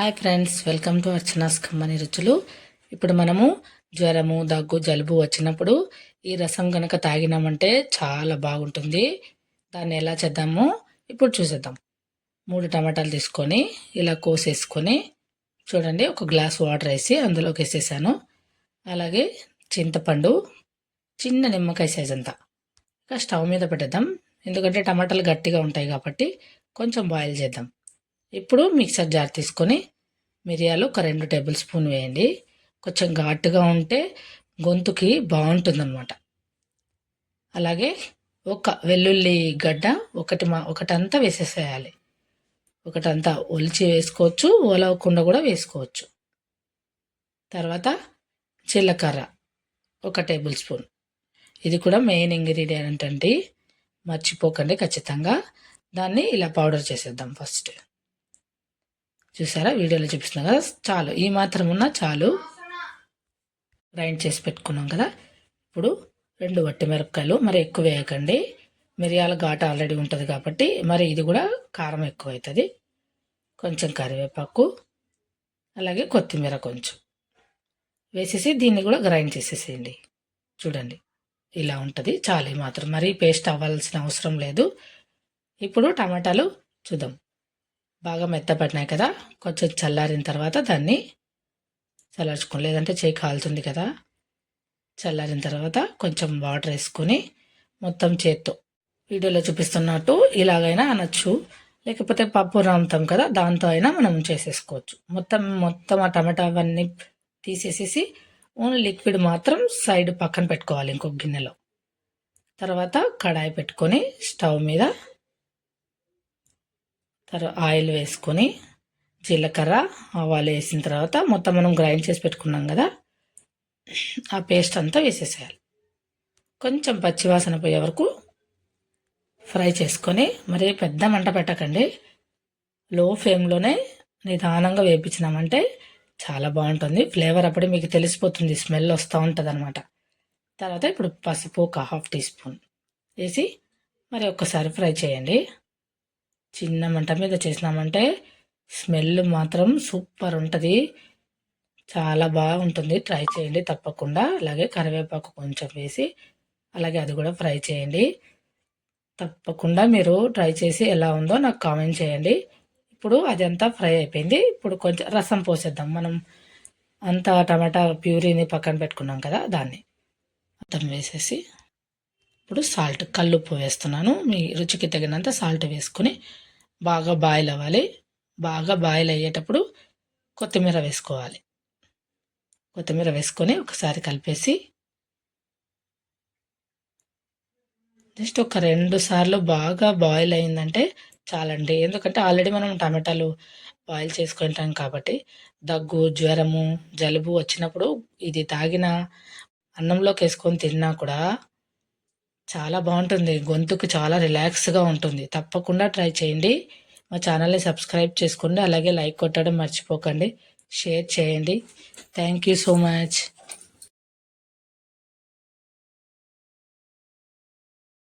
Hi friends welcome to Archana's కమ్మని రుచులు. ఇప్పుడు మనము జ్వరము దగ్గు జలుబు వచ్చినప్పుడు ఈ రసం కనుక తాగినామంటే చాలా బాగుంటుంది. దాన్ని ఎలా చేద్దామో ఇప్పుడు చూసేద్దాం. మూడు టమాటాలు తీసుకొని ఇలా కోసేసుకొని చూడండి ఒక గ్లాస్ వాటర్ వేసి అందులోకి వేసేసాను. అలాగే చింతపండు చిన్న నిమ్మకాయ సైజ్ అంతా. ఇంకా స్టవ్ మీద పెట్టేద్దాం. ఎందుకంటే టమాటాలు గట్టిగా ఉంటాయి కాబట్టి కొంచెం బాయిల్ చేద్దాం. ఇప్పుడు మిక్సర్ జార్ తీసుకొని మిరియాలు ఒక రెండు టేబుల్ స్పూన్ వేయండి. కొంచెం ఘాటుగా ఉంటే గొంతుకి బాగుంటుందన్నమాట. అలాగే ఒక వెల్లుల్లి గడ్డ ఒకటి మా ఒకటంతా వేసేసేయాలి. ఒకటంతా ఒలిచి వేసుకోవచ్చు ఒలవకుండా కూడా వేసుకోవచ్చు. తర్వాత జీలకర్ర ఒక టేబుల్ స్పూన్. ఇది కూడా మెయిన్ ఇంగ్రీడియంట్ అండి. మర్చిపోకండి ఖచ్చితంగా. దాన్ని ఇలా పౌడర్ చేసేద్దాం ఫస్ట్. చూసారా? వీడియోలో చూపిస్తున్నాం కదా. చాలు. ఈ మాత్రం ఉన్నా చాలు. గ్రైండ్ చేసి పెట్టుకున్నాం కదా. ఇప్పుడు రెండు వట్టి మిరపకాయలు మరి ఎక్కువ వేయకండి. మిరియాల ఘాటు ఆల్రెడీ ఉంటుంది కాబట్టి మరి ఇది కూడా కారం ఎక్కువ అవుతుంది కొంచెం కరివేపాకు అలాగే కొత్తిమీర కొంచెం. వేసేసి దీన్ని కూడా గ్రైండ్ చేసేసేయండి. చూడండి. ఇలా ఉంటుంది. చాలు మాత్రం. మరీ పేస్ట్ అవ్వాల్సిన అవసరం లేదు. ఇప్పుడు టమాటాలు చూద్దాం. బాగా మెత్తపడినాయి కదా కొంచెం చల్లారిన తర్వాత దాన్ని చల్లార్చుకోండి లేదంటే చేయి కాలుతుంది కదా. చల్లారిన తర్వాత కొంచెం వాటర్ వేసుకొని మొత్తం చేత్తో వీడియోలో చూపిస్తున్నట్టు ఇలాగైనా అనొచ్చు. లేకపోతే పప్పు రాముతాం కదా దాంతో అయినా మనం చేసేసుకోవచ్చు. మొత్తం మొత్తం ఆ టమాటా అవన్నీ తీసేసేసి ఓన్లీ లిక్విడ్ మాత్రం సైడ్ పక్కన పెట్టుకోవాలి ఇంకొక గిన్నెలో. తర్వాత కడాయి పెట్టుకొని స్టవ్ మీద తర్వాత ఆయిల్ వేసుకొని జీలకర్ర ఆవాలు వేసిన తర్వాత మొత్తం మనం గ్రైండ్ చేసి పెట్టుకున్నాం కదా ఆ పేస్ట్ అంతా వేసేసేయాలి. కొంచెం పచ్చివాసన పోయే వరకు ఫ్రై చేసుకొని మరి పెద్ద మంట పెట్టకండి. లో ఫ్లేమ్లోనే నిదానంగా వేపించినామంటే చాలా బాగుంటుంది. ఫ్లేవర్ అప్పుడే మీకు తెలిసిపోతుంది స్మెల్ వస్తూ ఉంటుంది అనమాట తర్వాత ఇప్పుడు పసుపు ఒక హాఫ్ టీ స్పూన్ వేసి మరి ఒక్కసారి ఫ్రై చేయండి. చిన్న మంట మీద చేసినామంటే స్మెల్ మాత్రం సూపర్ ఉంటుంది. చాలా బాగుంటుంది. ట్రై చేయండి తప్పకుండా. అలాగే కరివేపాకు కొంచెం వేసి అలాగే అది కూడా ఫ్రై చేయండి. తప్పకుండా మీరు ట్రై చేసి ఎలా ఉందో నాకు కామెంట్ చేయండి. ఇప్పుడు అదంతా ఫ్రై అయిపోయింది. ఇప్పుడు కొంచెం రసం పోసేద్దాం. మనం అంతా టమాటా ప్యూరీని పక్కన పెట్టుకున్నాం కదా దాన్ని. మొత్తం వేసేసి ఇప్పుడు సాల్ట్ కల్లుప్పు వేస్తున్నాను. మీ రుచికి తగినంత సాల్ట్ వేసుకొని బాగా బాయిల్ అవ్వాలి. బాగా బాయిల్ అయ్యేటప్పుడు కొత్తిమీర వేసుకోవాలి. కొత్తిమీర వేసుకొని ఒకసారి కలిపేసి జస్ట్ ఒక రెండు సార్లు బాగా బాయిల్ అయిందంటే చాలండి. ఎందుకంటే ఆల్రెడీ మనం టమాటాలు బాయిల్ చేసుకుంటాం కాబట్టి దగ్గు జ్వరము జలుబు వచ్చినప్పుడు ఇది తాగిన అన్నంలోకి వేసుకొని తిన్నా కూడా చాలా బాగుంటుంది. గొంతుకు చాలా రిలాక్స్గా ఉంటుంది. తప్పకుండా ట్రై చేయండి. మా ఛానల్ని సబ్స్క్రైబ్ చేసుకోండి. అలాగే లైక్ కొట్టడం మర్చిపోకండి. షేర్ చేయండి. Thank you so much.